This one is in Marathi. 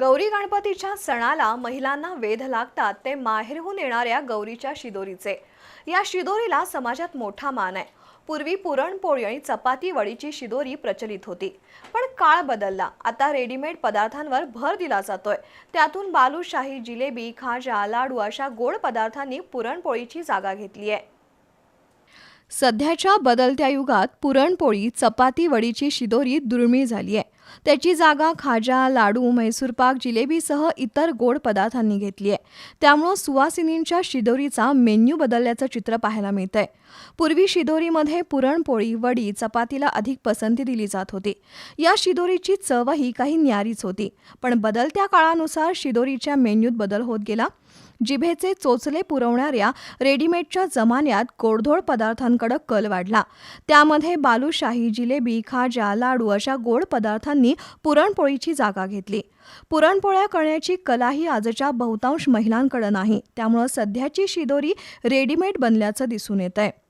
गौरी गणपतीच्या सणाला महिलांना वेध लागतात ते माहेरहून येणाऱ्या गौरीच्या शिदोरीचे. या शिदोरीला समाजात मोठा मान आहे. पूर्वी पुरणपोळी आणि चपाती वडीची शिदोरी प्रचलित होती. पण काळ बदलला. आता रेडीमेड पदार्थांवर भर दिला जातोय. त्यातून बालूशाही जिलेबी खाजा लाडू अशा गोड पदार्थांनी पुरणपोळीची जागा घेतली आहे. सध्याच्या बदलत्या युगात पुरणपोळी चपाती वडीची शिदोरी दुर्मिळ झाली आहे. त्याची जागा खाजा लाडू म्हैसूरपाक जिलेबीसह इतर गोड पदार्थांनी घेतली आहे. त्यामुळं सुवासिनींच्या शिदोरीचा मेन्यू बदलल्याचं चित्र पाहायला मिळतंय. पूर्वी शिदोरीमध्ये पुरणपोळी वडी चपातीला अधिक पसंती दिली जात होती. या शिदोरीची चवही काही न्यारीच होती. पण बदलत्या काळानुसार शिदोरीच्या मेन्यूत बदल होत गेला. जिभेचे चोचले पुरवणाऱ्या रेडीमेडच्या जमान्यात गोडधोड पदार्थांकडे कल वाढला. त्यामध्ये बालूशाही जिलेबी खाजा लाडू अशा गोड पदार्थांनी पुरणपोळीची जागा घेतली. पुरणपोळ्या करण्याची कलाही आजच्या बहुतांश महिलांकडे नाही. त्यामुळं सध्याची शिदोरी रेडीमेड बनल्याचं दिसून येत आहे